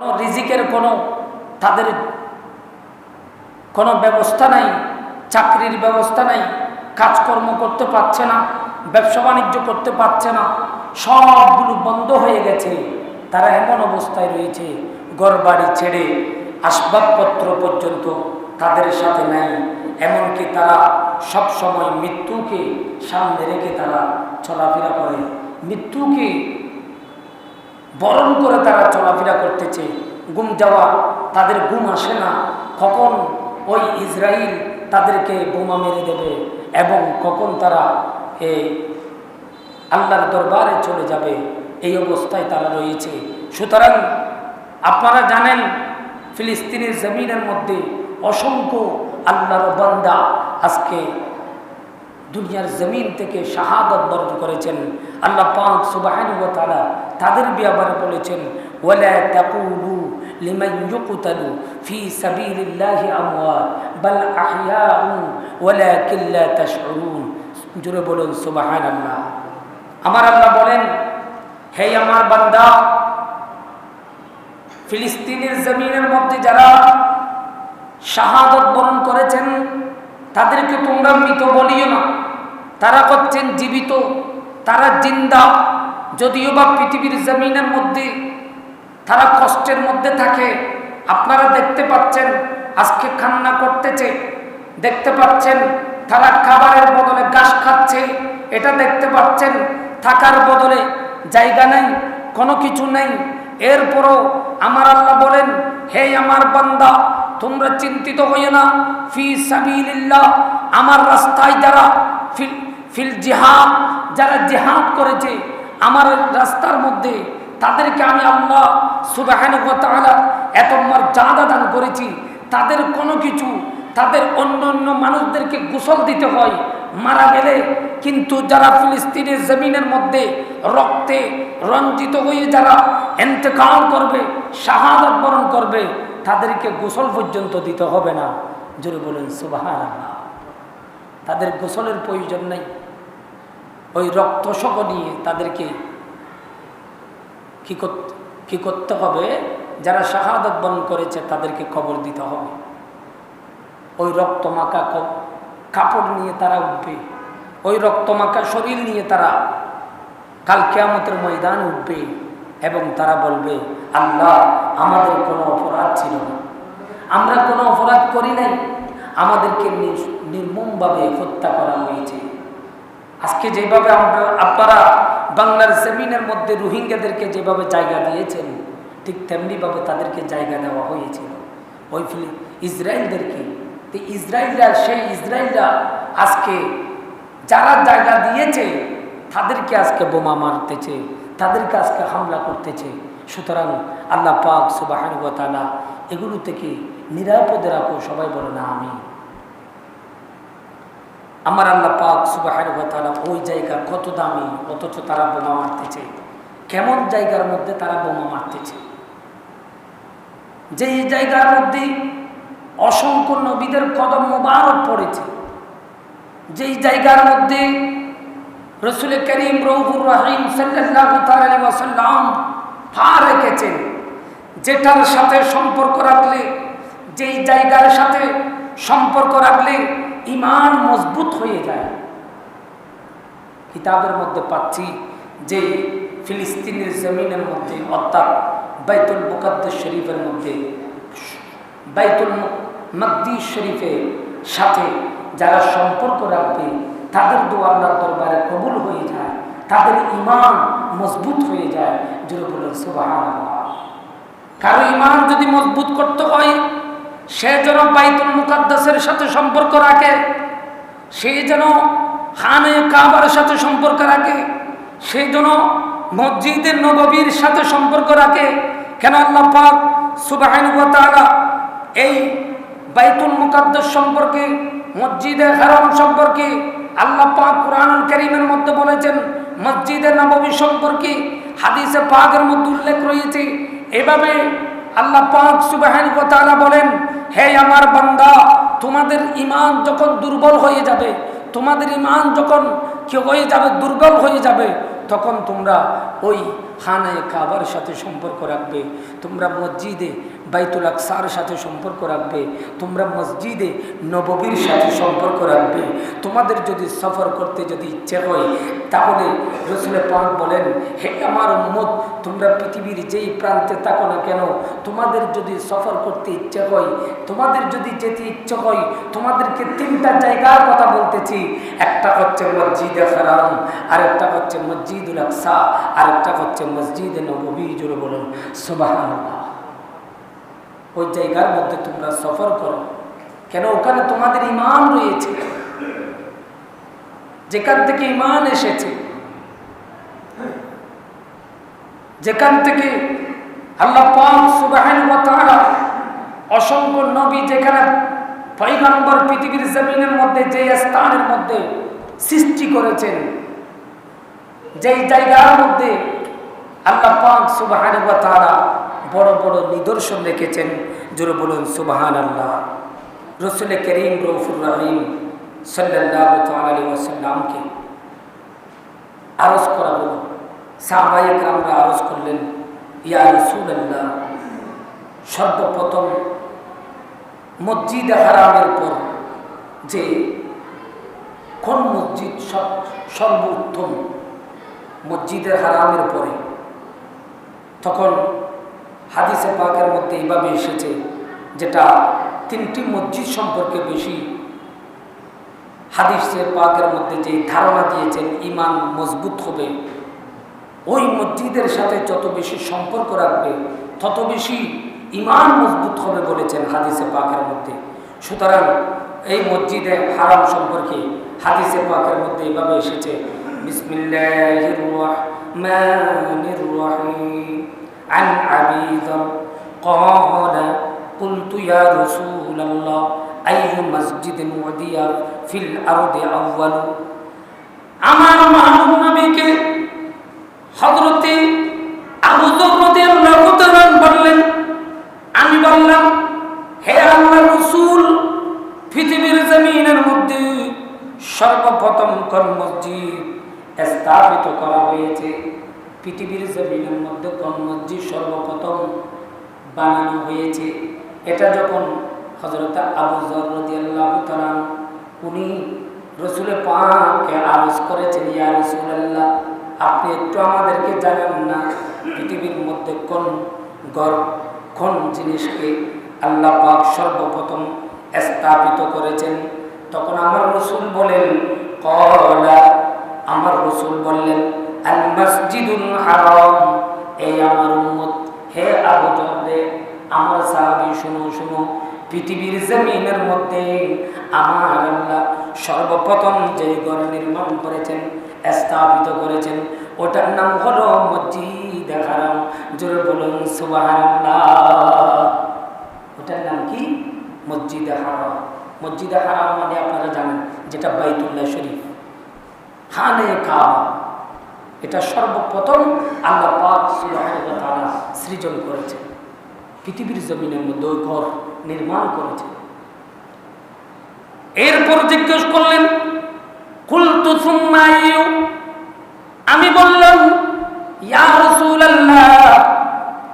রিজিকের কোনো তাদের কোনো ব্যবস্থা নাই, চাকরির ব্যবস্থা নাই, কাজকর্ম করতে পারছে না, ব্যবসা বাণিজ্য করতে পারছে না, সবগুলো বন্ধ হয়ে গেছে। তারা এমন অবস্থায় রয়েছে ঘর ছেড়ে আসবাবপত্র পর্যন্ত তাদের সাথে নাই। এমনকি তারা সব সময় মৃত্যুকে সামনে রেখে তারা চলাফেরা করে। মৃত্যুকে বরণ করে তারা চলাফেরা করতেছে। গুম যাওয়া তাদের গুম আসে না। কখন ওই ইসরায়েল তাদেরকে বোমা মেরে দেবে এবং কখন তারা এ আল্লাহর দরবারে চলে যাবে, এই অবস্থায় তারা রয়েছে। সুতরাং আপনারা জানেন, ফিলিস্তিনের জমিনের মধ্যে অসংখ্য আল্লাহর বান্দা আজকে দুনিয়ার জমিন থেকে শাহাদত বরণ করেছেন। আল্লাহ পাক সুবাহানু তাআলা তাদের ব্যাপারে বলেছেন, ওয়ালা তাকুলু লিমান ইউকতালু ফি সাবিলিল্লাহি আমওয়াত, বাল আহইয়াউ ওয়ালাকিন লা তাশউরুন। জুড়ে বলুন, সুবহানাল্লাহ। আমার আল্লাহ বলেন, হে আমার বান্দা, ফিলিস্তিনের জমিনের মধ্যে যারা শাহাদত বরণ করেছেন, তাদেরকে তোমরা মৃত বলিও না। তারা করছেন জীবিত, তারা জিন্দা। যদিও বা পৃথিবীর জমিনের মধ্যে তারা কষ্টের মধ্যে থাকে, আপনারা দেখতে পাচ্ছেন, আজকে কান্না করতেছে, দেখতে পাচ্ছেন, তারা খাবারের বদলে ঘাস খাচ্ছে, এটা দেখতে পাচ্ছেন, থাকার বদলে জায়গা নেই, কোনো কিছু নেই। এরপরও আমার আল্লাহ বলেন, হে আমার বান্দা, তোমরা চিন্তিত হইও না, ফি সাবিলিল্লাহ, আমার রাস্তায় যারা ফিল জিহাদ, যারা জিহাদ করেছে আমার রাস্তার মধ্যে, তাদেরকে আমি আল্লাহ সুবাহান এত মর্যাদা দান করেছি। তাদের কোনো কিছু, তাদের অন্য অন্য মানুষদেরকে গোসল দিতে হয়, মারা গেলে। কিন্তু যারা ফিলিস্তিনের জমিনের মধ্যে রক্তে রঞ্জিত হয়ে যারা এন্তেকাল করবে, শাহাদত বরণ করবে, তাদেরকে গোসল পর্যন্ত দিতে হবে না। জোরে বলুন সুবাহান তাদের গোসলের প্রয়োজন নেই। ওই রক্তসহ নিয়ে তাদেরকে কি করতে হবে? যারা শাহাদত বরণ করেছে তাদেরকে খবর দিতে হবে। ওই রক্তমাখা কাপড় নিয়ে তারা উঠবে। ওই রক্তমাখা শরীর নিয়ে তারা কাল কেয়ামতের ময়দান উঠবে এবং তারা বলবে, আল্লাহ, আমাদের কোনো অপরাধ ছিল না। আমরা কোনো অপরাধ করি নাই। আমাদেরকে নির্মমভাবে হত্যা করা হয়েছে। আজকে যেভাবে আমরা, আপনারা বাংলার জমিনের মধ্যে রোহিঙ্গাদেরকে যেভাবে জায়গা দিয়েছেন, ঠিক তেমনিভাবে তাদেরকে জায়গা দেওয়া হয়েছিল ওই ফিলি, ইসরায়েলদেরকে। তো ইসরায়েলরা, সেই ইসরায়েলরা আজকে যারা জায়গা দিয়েছে, তাদেরকে আজকে বোমা মারতেছে, তাদেরকে আজকে হামলা করতেছে। সুতরাং আল্লাহ পাক সুবাহানুগতালা এগুলো থেকে নিরাপদে রাখো সবাই বলে না আমি আমার আল্লাহ পাক সুবাহানুগতালা ওই জায়গা কত দামি, অথচ তারা বোমা মারতেছে। কেমন জায়গার মধ্যে তারা বোমা মারতেছে? যেই জায়গার মধ্যে অসংখ্য নবীদের কদম মোবারক পড়েছে, যেই জায়গার মধ্যে রসুল করিম রৌফুর রাহিম সাল্লাম পা রেখেছেন, যেটার সাথে সম্পর্ক রাখলে, যেই জায়গার সাথে সম্পর্ক রাখলে ইমান মজবুত হয়ে যায়। কিতাবের মধ্যে পাচ্ছি যে ফিলিস্তিনের জমিনের মধ্যে, অর্থাৎ বাইতুল মুকাদ্দাস শরীফের মধ্যে, বাইতুল মকদিস শরীফের সাথে যারা সম্পর্ক রাখবে, তাদের দোয়া আল্লাহর দরবারে কবুল হয়ে যায়, তাদের ইমান মজবুত হয়ে যায়। জুড়ে বলেন সুবাহান কারও ইমান যদি মজবুত করতে হয় সে যেন বাইতুল মুকাদ্দাসের সাথে সম্পর্ক রাখে, সে যেন হানে কাবার সাথে সম্পর্ক রাখে, সে যেন মসজিদের নববীর সাথে সম্পর্ক রাখে। কেন আল্লাহ পাক সুবাহান এই বাইতুল মুকাদ্দাস সম্পর্কে, মসজিদে হারাম সম্পর্কে আল্লাহ পাক কোরআনুল করিমের মধ্যে বলেছেন, মসজিদে নববী সম্পর্কে হাদিসে পাকের মধ্যে উল্লেখ রয়েছে। এভাবে আল্লাহ পাক সুবাহান বলেন, হে আমার বান্দা, তোমাদের ইমান যখন দুর্বল হয়ে যাবে, তোমাদের ইমান যখন কি হয়ে যাবে, দুর্বল হয়ে যাবে, তখন তোমরা ওই হানায় কাবার সাথে সম্পর্ক রাখবে। তোমরা মসজিদে বাইতুল আকসার সাথে সম্পর্ক রাখবে, তোমরা মসজিদে নববীর সাথে সম্পর্ক রাখবে। তোমাদের যদি সফর করতে যদি ইচ্ছে হয়, তাহলে রসুলের পাক বলেন, হে আমার উম্মত, তোমরা পৃথিবীর যেই প্রান্তে থাকো না কেন, তোমাদের যদি সফর করতে ইচ্ছে হয়, তোমাদের যদি যেতে ইচ্ছে হয়, তোমাদেরকে তিনটা জায়গার কথা বলতেছি। একটা হচ্ছে মসজিদে হারাম আর একটা হচ্ছে মসজিদুল আকসা আর একটা হচ্ছে মসজিদে নবী জুড়ে বলুন। সুবাহ ওই জায়গার মধ্যে তোমরা সফর করো। কেন? ওখানে তোমাদের ইমান রয়েছে। যেখান থেকে ইমান এসেছে। যেখান থেকে আল্লাহ পাক অসংখ্য নবী যেখানে পয়গম্বর পৃথিবীর জমিনের মধ্যে, যে স্থানের মধ্যে সৃষ্টি করেছেন, যেই জায়গার মধ্যে আল্লাহ পাক সুবহানাহু ওয়া তাআলা বড় বড় নিদর্শন রেখেছেন জোরে বলুন সুবহান আল্লাহ রসুল করিম রফুর রহিম সাল্লাল্লাহু তাআলা ওয়াসাল্লামকে আরজ করা হলো। সাহাবাই আমরা আরজ করলেন, ইয়া রসুল্লাহ সর্বপ্রথম মসজিদ হারামের পর যে কোন মসজিদ সর্বোত্তম মসজিদের হারামের পরে, তখন হাদিসে পাকের মধ্যে এইভাবে এসেছে, যেটা তিনটি মসজিদ সম্পর্কে বেশি হাদিসে পাকের মধ্যে যে ধারণা দিয়েছেন, ইমান মজবুত হবে। ওই মসজিদের সাথে যত বেশি সম্পর্ক রাখবে, তত বেশি ইমান মজবুত হবে বলেছেন হাদিসে পাকের মধ্যে। সুতরাং এই মসজিদে হারাম সম্পর্কে হাদিসে পাকের মধ্যে এইভাবে এসেছে রহিম। عن أبي ذر قال قلت يا رسول الله أي مسجد وضي في الأرض أول আমার মাহবুব নবীকে হযরতে আবু যর রাদিয়াল্লাহু তাআলা বললেন আমি বললাম হে আল্লাহর রাসূল পৃথিবীর জমিনের মধ্যে সর্বপ্রথম কোন মসজিদ স্থাপিত করা হয়েছে পৃথিবীর জমিনের মধ্যে কোন মসজিদ সর্বপ্রথম বানানো হয়েছে। এটা যখন হজরত আবু জরদিয়াল্লাহ তালান উনি রসুলের পাকে আলোচ করেছেন, ইয়া রসুলাল্লাহ, আপনি একটু আমাদেরকে জানেন না, পৃথিবীর মধ্যে কোন গড় কোন জিনিসকে আল্লাহ পাক সর্বপ্রথম স্থাপিত করেছেন? তখন আমার রসুল বলেন, কলা। আমার রসুল বললেন আল মসজিদুল হারাম। এই আমার উম্মত, হে আবু জহরে আমার সাহাবি, শুনো শুনো, পৃথিবীর জমিনের মধ্যে আমার আল্লাহ সর্বপ্রথম যে ঘর নির্মাণ করেছেন, স্থাপিত করেছেন, ওটার নাম হলো মসজিদ হারাম। জোরে বলুন, সুবহানাল্লাহ। ওটার নাম কি? মসজিদ হারাম। মসজিদ হারাম মানে আপনারা জানেন, যেটা বাইতুল্লাহ শরীফ। খানে কাবা। এটা সর্বপ্রথম আল্লাহ পাক তারা সৃজন করেছে পৃথিবীর জমিনের মধ্যে ওই ঘর নির্মাণ করেছে এরপর জিজ্ঞেস করলেন আমি বললাম, ইয়া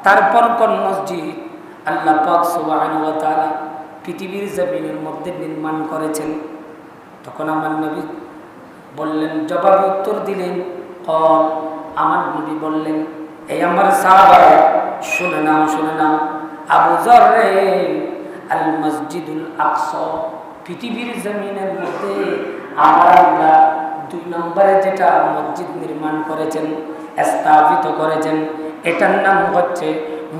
তারপর কোন মসজিদ আল্লাহ পাক তাআলা পৃথিবীর জমিনের মধ্যে নির্মাণ করেছেন। তখন আমার নবী বললেন, জবাব উত্তর দিলেন কল আমার নবী বললেন, এই আমার সাহাবা শুনে নাও শুনে নাও। আবু জর রে আল মসজিদুল আকস, পৃথিবীর জমিনের মধ্যে আমার আল্লাহ দুই নম্বরে যেটা মসজিদ নির্মাণ করেছেন, স্থাপিত করেছেন, এটার নাম হচ্ছে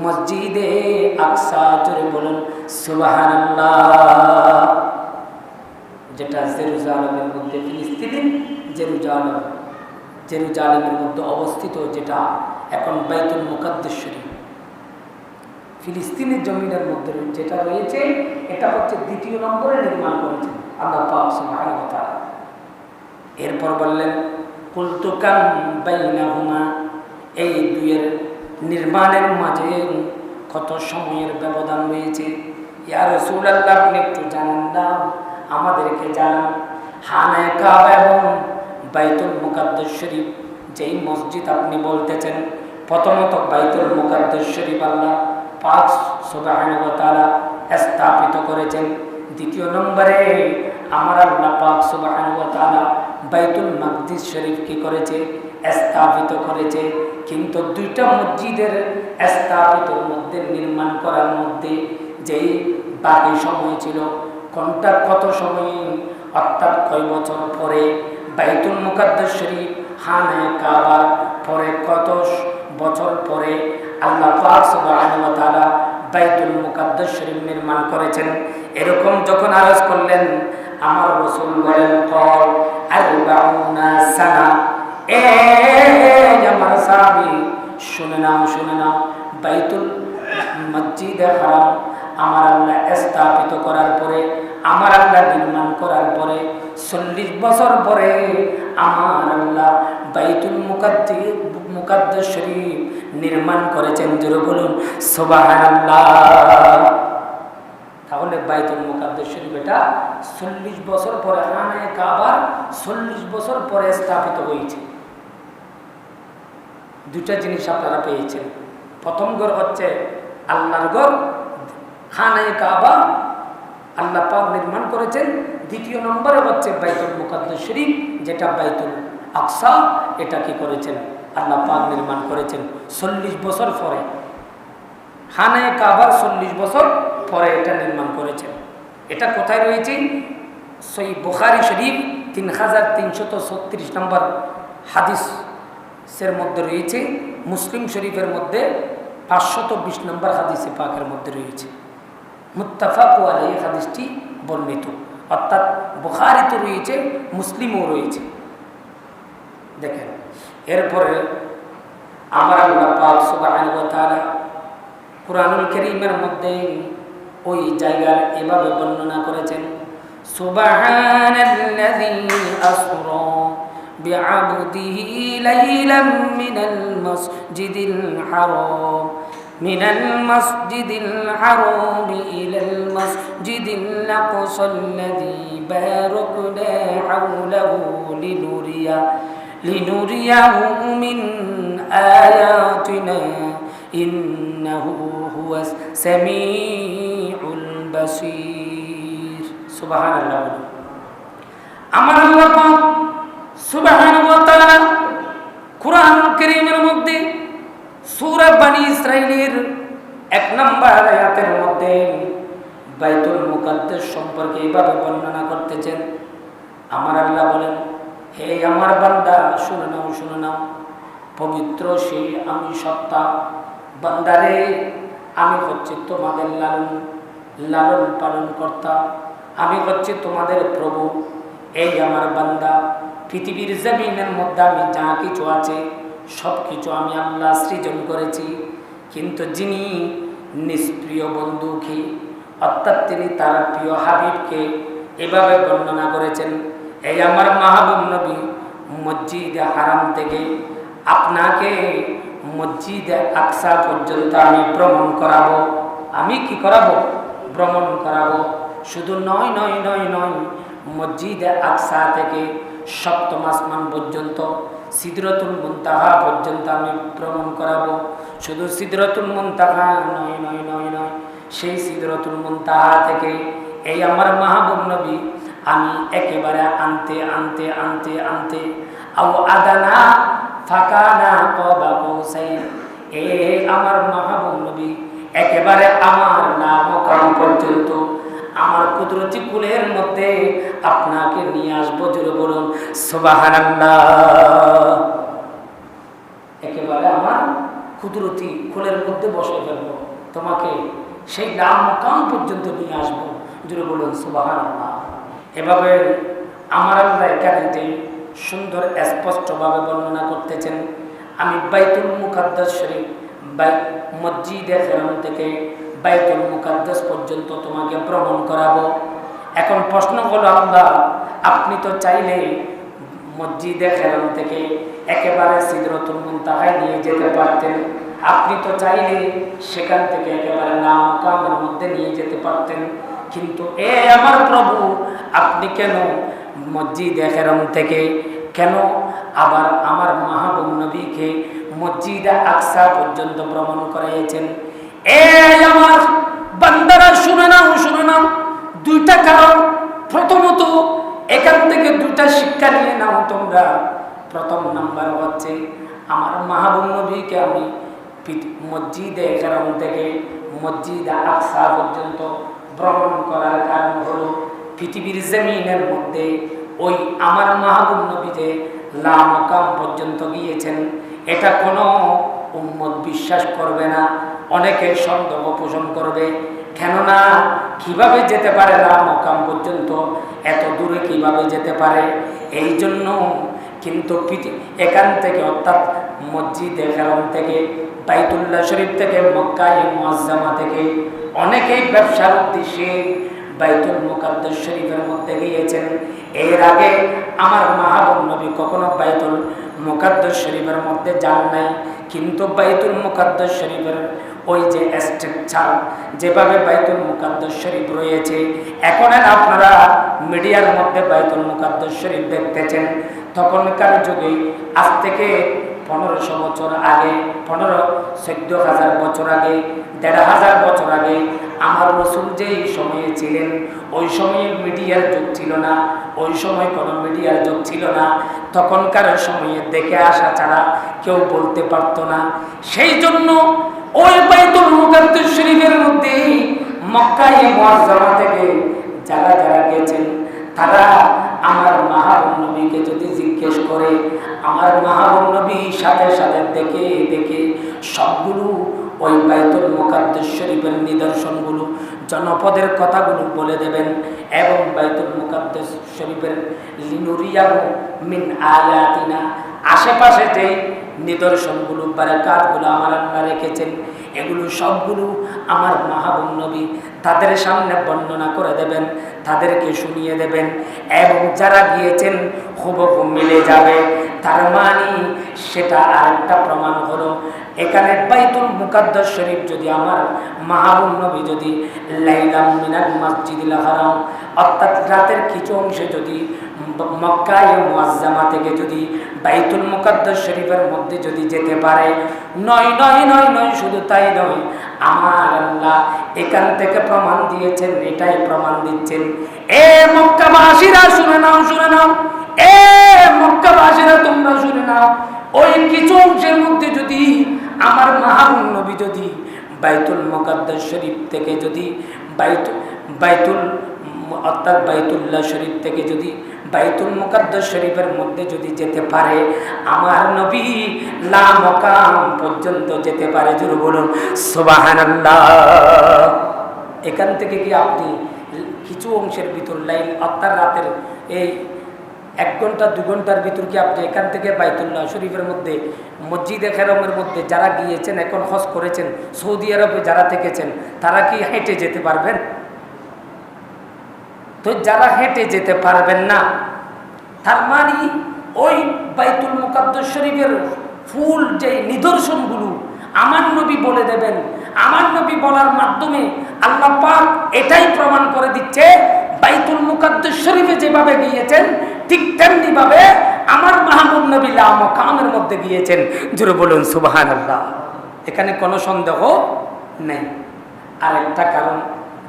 মসজিদে আকসা, জোরে বলুন, সুবহানাল্লাহ। যেটা জেরুজালেমের মধ্যে ফিলিস্তিনি জেরুজালেম। জেরুজালেমের মধ্যে অবস্থিত, যেটা এখন বাইতুল মুকাদ্দেশ্বরী ফিলিস্তিনের জমিনের মধ্যে যেটা রয়েছে, এটা হচ্ছে দ্বিতীয় নম্বরে নির্মাণ করেছেন আল্লাহ পাক সুবহানাহু ওয়া তাআলা। এরপর বললেন কুলতুকাম বাইনাহুমা এই দুইয়ের নির্মাণের মাঝে কত সময়ের ব্যবধান রয়েছে? ইয়া রাসূলুল্লাহ, আপনি একটু জানেন না, আমাদেরকে জানান। হানায় কাবা এবং বাইতুল মুকাদ্দাস শরীফ, যেই মসজিদ আপনি বলতেছেন, প্রথমত বাইতুল মুকাদ্দাস শরীফ আল্লাহ ওয়া তাআলা স্থাপিত করেছেন। দ্বিতীয় নম্বরে, আমার আল্লাহ পাক তাআলা বাইতুল মাকদিস শরীফ কি করেছে? স্থাপিত করেছে। কিন্তু দুইটা মসজিদের স্থাপিত মধ্যে, নির্মাণ করার মধ্যে যেই বাকি সময় ছিল, কোনটা কত সময়, অর্থাৎ কয় বছর পরে বাইতুল মুকাদ্দাস শরীফ হানায় কাবার পরে কত বছর পরে আল্লাহ পাক সুবহানাহু তাআলা বাইতুল মুকাদ্দাস শরীফ নির্মাণ করেছেন। এরকম যখন আরজ করলেন, আমার রাসূল বলেন, কল আরবাউনা সানা। এ আমার সাহাবী শুনে নাও শুনে নাও। বাইতুল মসজিদে হারাম, আমার আল্লাহ স্থাপিত করার পরে আমার আল্লাহ নির্মাণ করার পরে চল্লিশ বছর পরে আমার আল্লাহ বাইতুল মুকাদ্দি মুকাদ্দাস শরীফ নির্মাণ করেছেন। জোরে বলুন, সুবহানাল্লাহ। তাহলে বাইতুল মুকাদ্দাস শরীফ এটা চল্লিশ বছর পরে হানায় কাবার চল্লিশ বছর পরে স্থাপিত হয়েছে। দুটা জিনিস আপনারা পেয়েছেন। প্রথম ঘর হচ্ছে আল্লাহর ঘর খানায় কাবা আল্লাহ পাক নির্মাণ করেছেন। দ্বিতীয় নম্বরে হচ্ছে বাইতুল মুকাদ্দাস শরীফ, যেটা বাইতুল আকসা, এটা কি করেছেন? আল্লাহ পাক নির্মাণ করেছেন চল্লিশ বছর পরে। খানায় কাবার চল্লিশ বছর পরে এটা নির্মাণ করেছেন। এটা কোথায় রয়েছে? সই বুখারি শরীফ, তিন হাজার তিনশত ছত্রিশ নম্বর হাদিসের মধ্যে রয়েছে। মুসলিম শরীফের মধ্যে পাঁচশত বিশ নম্বর হাদিসে পাকের মধ্যে রয়েছে। মুত্তাফাক আলাই হাদিসটি বর্ণিত অর্থাৎ বুখারিতে রয়েছে মুসলিমও রয়েছে দেখেন এরপরে আমার আল্লাহ পাক সুবহানাহু ওয়া তাআলা কুরআনুল কারীমের মধ্যে ওই জায়গার এভাবে বর্ণনা করেছেন সুবহানাল্লাযী আসরা بعبده ليلا من المسجد الحرام من المسجد الحرام إلى المسجد الأقصى الذي باركنا حوله لنريه لنريه من آياتنا إنه هو السميع البصير سبحان الله আমার আল্লাহ সুবহানাহু ওয়া তাআলা কুরআন কারীমের মধ্যে সূরা বানী ইসরাঈলের এক নম্বর আয়াতের মধ্যে বাইতুল মুকাদ্দাস সম্পর্কে এইভাবে বর্ণনা করতেছেন। আমার আল্লাহ বলেন, হে আমার বান্দা, শুনে নাও শুনে নাও। পবিত্র সেই আমি সত্তা। বান্দারে, আমি হচ্ছে তোমাদের লালন লালন পালন কর্তা। আমি হচ্ছে তোমাদের প্রভু। এই আমার বান্দা, পৃথিবীর জমিনের মধ্যে আমি যা কিছু আছে সব কিছু আমি আল্লাহ সৃজন করেছি। কিন্তু যিনি নিষ্প্রিয় বন্ধুকে অর্থাৎ তিনি তার প্রিয় হাবিবকে এভাবে বর্ণনা করেছেন, এই আমার মাহবুব নবী মসজিদে হারাম থেকে আপনাকে মসজিদে আকসা পর্যন্ত আমি ভ্রমণ করাবো। আমি কি করাবো? ভ্রমণ করাবো। শুধু নয় নয় নয় নয়, মসজিদে আকসা থেকে সপ্তম আসমান পর্যন্ত সিদরতুল মুনতাহা পর্যন্ত আমি ভ্রমণ করাবো। শুধু সিদরতুল মুনতাহা নয় নয় নয় নয়, সেই সিদরতুল মুনতাহা থেকে এই আমার মাহবুব নবী আমি একেবারে আনতে আনতে আনতে আনতে, আও আদানা ফাঁকা না কবা কৌসাই, এ আমার মাহবুব নবী একেবারে আমার নাম কাম পর্যন্ত আমার কুদরতি কুলের মধ্যে আপনাকে নিয়ে আসব, জোরে বলুন, সুবহানাল্লাহ। একেবারে আমার কুদরতি কুলের মধ্যে বসে ফেলব, তোমাকে সেই নাম কাম পর্যন্ত নিয়ে আসব, জোরে বলুন, সুবহানাল্লাহ। এভাবে আমার আল্লাহ এখানে সুন্দর, স্পষ্টভাবে বর্ণনা করতেছেন। আমি বাইতুল মুকাদ্দাস শরীফ, বাই মসজিদে ফেরন থেকে বাইতুল মুকাদ্দাস পর্যন্ত তোমাকে ভ্রমণ করাবো। এখন প্রশ্ন হলো আল্লাহ, আপনি তো চাইলে মসজিদে ফেরন থেকে একেবারে সিদরতুল মুনতাহায় নিয়ে যেতে পারতেন। আপনি তো চাইলে সেখান থেকে একেবারে নাম কামের মধ্যে নিয়ে যেতে পারতেন। কিন্তু এ আমার প্রভু, আপনি কেন মসজিদে ফেরন থেকে? কেন আবার আমার মাহবুব নবীকে মসজিদে আকসা পর্যন্ত ভ্রমণ করাইয়েছেন? আমার বান্দারা, শুনে নাও শুনে নাও। দুইটা কারণ। প্রথমত, এখান থেকে দুইটা শিক্ষা নিয়ে নাও তোমরা। প্রথম নাম্বার হচ্ছে, আমার মাহবুব নবীকে আমি মসজিদে কারণ থেকে মসজিদ আকসা পর্যন্ত ভ্রমণ করার কারণ হলো, পৃথিবীর জমিনের মধ্যে ওই আমার মাহবুব নবী যে লামকাম পর্যন্ত গিয়েছেন, এটা কোনো উম্মত বিশ্বাস করবে না। অনেকে সন্দেহ পোষণ করবে। কেননা কীভাবে যেতে পারে লামকাম পর্যন্ত এত দূরে কীভাবে যেতে পারে? এই জন্য কিন্তু এখান থেকে অর্থাৎ মসজিদ কারণ থেকে, বাইতুল্লাহ শরীফ থেকে, মক্কায় মুআজ্জামা থেকে অনেকেই ব্যবসার উদ্দেশ্যে বাইতুল মুকাদ্দাস শরীফের মধ্যে গিয়েছেন। এর আগে আমার মাহবুব নবী কখনো বাইতুল মুকাদ্দাস শরীফের মধ্যে যান নাই, কিন্তু বাইতুল মুকাদ্দাস শরীফের ওই যে স্ট্রাকচার যেভাবে বাইতুল মুকাদ্দাস শরীফ রয়েছে। এখন আপনারা মিডিয়ার মধ্যে বাইতুল মুকাদ্দাস শরীফ দেখতেছেন। তখনকার যুগে আজ থেকে পনেরোশো বছর আগে, পনেরো, চোদ্দ হাজার বছর আগে, দেড় হাজার বছর আগে আমার রসুল যেই সময়ে ছিলেন, ওই সময়ে মিডিয়ার যুগ ছিল না, ওই সময় কোনো মিডিয়ার যুগ ছিল না। তখনকার সময়ে দেখে আসা ছাড়া কেউ বলতে পারতো না। সেই জন্য ওই বাইতুল মুকাদ্দাস শরীফের মধ্যে মক্কায় মুআজ্জামা থেকে যারা যারা গেছেন, তারা আমার মাহবুব নবীকে যদি জিজ্ঞেস করে, আমার মাহবুব নবী সাথে সাথে দেখে দেখে সবগুলো ওই বাইতুল মুকাদ্দাস শরীফের নিদর্শনগুলো, জনপদের কথাগুলো বলে দেবেন এবং বাইতুল মুকাদ্দাস শরীফের লিনুরিয়াহু মিন আয়াতিনা, আশেপাশে যে নিদর্শনগুলো, বারাকাতগুলো আমার আল্লাহ রেখেছেন। এগুলো সবগুলো আমার মাহবুব নবী তাদের সামনে বর্ণনা করে দেবেন, তাদেরকে শুনিয়ে দেবেন এবং যারা গিয়েছেন হুবহু মিলে যাবে। তার মানে সেটা আরেকটা প্রমাণ হলো, এখানে বাইতুল মুকাদ্দাস শরীফ যদি আমার মাহবুব নবী যদি লাইলাম মিনাল মসজিদুল হারাম, অর্থাৎ রাতের কিছু অংশে যদি মক্কায় মুআজ্জামা থেকে যদি বাইতুল মুকাদ্দাস শরীফের মধ্যে যদি যেতে পারে, নয় নয় নয় নয়, শুধু তাই নয়, আমার আল্লাহ এখান থেকে প্রমাণ দিয়েছেন, এটাই প্রমাণ দিচ্ছেন। এ মক্কাবাসীরা শুনে নাও শুনে নাও। এ মক্কাবাসীরা তোমরা শুনে নাও। ওই কিছু অংশের মধ্যে যদি আমার মাহবুব নবী যদি বাইতুল মুকাদ্দাস শরীফ থেকে যদি বাইত বাইতুল অর্থাৎ বাইতুল্লাহ শরীফ থেকে যদি বাইতুল মুকাদ্দাস শরীফের মধ্যে যদি যেতে পারে, আমার নবী লা মকাম পর্যন্ত যেতে পারে। জোর বলুন, সুবহানাল্লাহ। এখান থেকে কি আপনি কিছু অংশের ভিতর লাইন, অর্থাৎ রাতের এই এক ঘণ্টা, দু ঘণ্টার ভিতর কি আপনি এখান থেকে বাইতুল্লাহ শরীফের মধ্যে, মসজিদে খেরমের মধ্যে যারা গিয়েছেন, এখন হজ করেছেন, সৌদি আরবে যারা থেকেছেন, তারা কি হেঁটে যেতে পারবেন? তো যারা হেঁটে যেতে পারবেন না, তার মানে ওই বাইতুল মুকাদ্দাস শরীফের ফুল যে নিদর্শনগুলো আমার নবী বলে দেবেন, আমার নবী বলার মাধ্যমে আল্লাহ পাক এটাই প্রমাণ করে দিচ্ছে, বাইতুল মুকাদ্দাস শরীফে যেভাবে গিয়েছেন, ঠিক তেমনি ভাবে আমার মাহমুদ নবী মকামের মধ্যে গিয়েছেন। জোরে বলুন সুবাহান এখানে কোনো সন্দেহ নেই। আরেকটা কারণ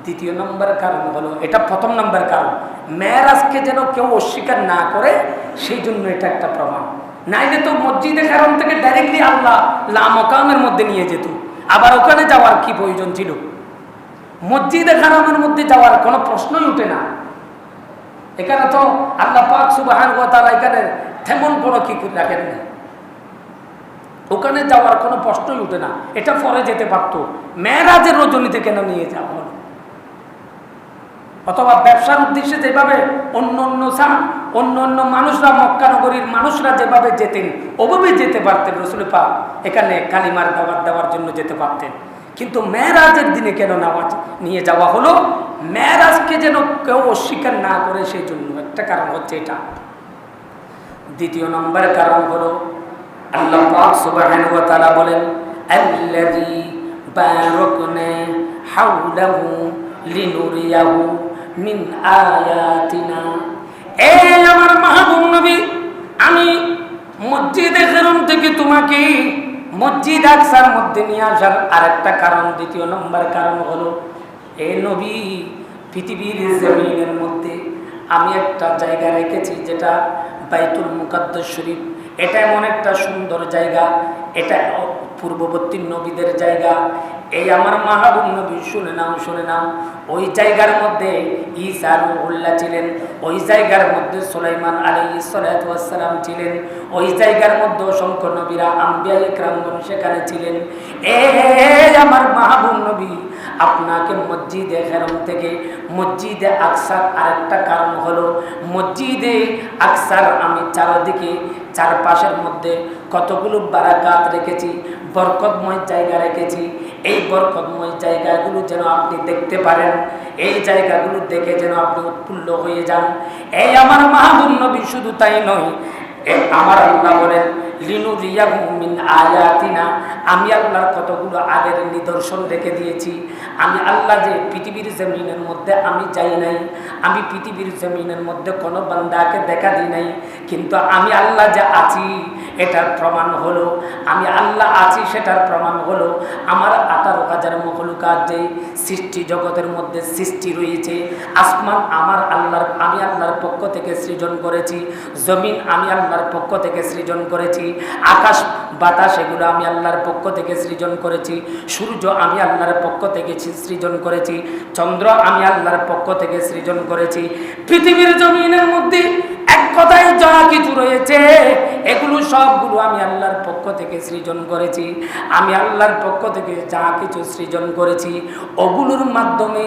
দ্বিতীয় নম্বর কারণ হলো, এটা প্রথম নম্বর কারণ। মেয়েরাজকে যেন কেউ অস্বীকার না করে, সেই জন্য এটা একটা প্রমাণ। নাইলে তো মসজিদের কারণ থেকে ডাইরেক্টলি আল্লাহ লামকামের মধ্যে নিয়ে যেত। আবার ওখানে যাওয়ার কি প্রয়োজন ছিল? মসজিদে খারামের মধ্যে যাওয়ার কোনো প্রশ্নই উঠে না। এখানে তো আল্লাহ পাক সুবাহান তালা এখানে তেমন কোনো কি রাখেন না। ওখানে যাওয়ার কোনো প্রশ্নই উঠে না। এটা পরে যেতে পারতো। মেয়েরাজের রজনীতে কেন নিয়ে যাওয়া হলো? অথবা ব্যবসার উদ্দেশ্যে যেভাবে অন্য অন্য সান অন্য অন্য মানুষরা মক্কানগরীর মানুষরা যেভাবে যেতেন, ওভাবে যেতে পারতেন রসুল এখানে কালিমার দাবার দেওয়ার জন্য যেতে পারতেন। কিন্তু মেয়েরাজের দিনে কেন নামাজ নিয়ে যাওয়া হলো? মেয়েরাজকে যেন কেউ অস্বীকার না করে সেই জন্য। একটা কারণ হচ্ছে এটা। দ্বিতীয় নম্বর কারণ হলো, আল্লাহ বলেন, আল্লাযী লিনুরিয়াহু মিন আয়াতিনা। এই আমার মাহবুব নবী, আমি মসজিদে হেরম থেকে তোমাকে মসজিদ আকসার মধ্যে নিয়ে আসার আরেকটা কারণ, দ্বিতীয় নম্বর কারণ হলো, এ নবী পৃথিবীর জমিনের মধ্যে আমি একটা জায়গা রেখেছি যেটা বাইতুল মুকাদ্দাস শরীফ। এটা এমন একটা সুন্দর জায়গা, এটা পূর্ববর্তী নবীদের জায়গা এই আমার মাহবুব নবী, শুনে নাও শুনে নাও। ওই জায়গার মধ্যে ঈসা উল্লাহ ছিলেন, ওই জায়গার মধ্যে সুলাইমান আলী সালাম ছিলেন, ওই জায়গার মধ্যে অসংখ্য নবীরা, আম্বিয়া ইকরামগণ সেখানে ছিলেন। এ আমার মাহবুব নবী, আপনাকে মসজিদে হেরম থেকে মসজিদে আকসার আরেকটা কারণ হলো, মসজিদে আকসার আমি চারদিকে, চারপাশের মধ্যে কতগুলো বারাকাত রেখেছি, বরকতময় জায়গা রেখেছি এই বরকতময় জায়গাগুলো যেন আপনি দেখতে পারেন, এই জায়গাগুলো দেখে যেন আপনি উৎফুল্ল হয়ে যান। এই আমার মাহবুব নবী শুধু তাই নয় আমার আল্লাহ বলেন লিনু মিন আয়াতিনা। আমি আল্লাহর কতগুলো আগের নিদর্শন রেখে দিয়েছি। আমি আল্লাহ যে পৃথিবীর জমিনের মধ্যে আমি যাই নাই, আমি পৃথিবীর জমিনের মধ্যে কোনো বান্দাকে দেখা দিই নাই, কিন্তু আমি আল্লাহ যে আছি এটার প্রমাণ হলো, আমি আল্লাহ আছি সেটার প্রমাণ হলো, আমার আঠারো হাজার মহলুকার যে সৃষ্টি জগতের মধ্যে সৃষ্টি রয়েছে। আসমান আমার আল্লাহর, আমি আল্লাহর পক্ষ থেকে সৃজন করেছি, জমিন আমি আল্লাহর পক্ষ থেকে সৃজন করেছি, আকাশ বাতাস এগুলো আমি আল্লাহর পক্ষ থেকে সৃজন করেছি, সূর্য আমি আল্লাহর পক্ষ থেকে সৃজন করেছি, চন্দ্র আমি আল্লাহর পক্ষ থেকে সৃজন করেছি। পৃথিবীর জমিনের মধ্যে এক কথায় যা কিছু রয়েছে, এগুলো সবগুলো আমি আল্লাহর পক্ষ থেকে সৃজন করেছি। আমি আল্লাহর পক্ষ থেকে যা কিছু সৃজন করেছি, ওগুলোর মাধ্যমে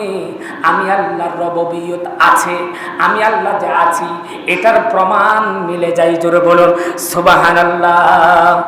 আমি আল্লাহর রববিয়ত আছে, আমি আল্লাহ যে আছি, এটার প্রমাণ মিলে যাই জোরে বলুন সুবাহান আল্লাহ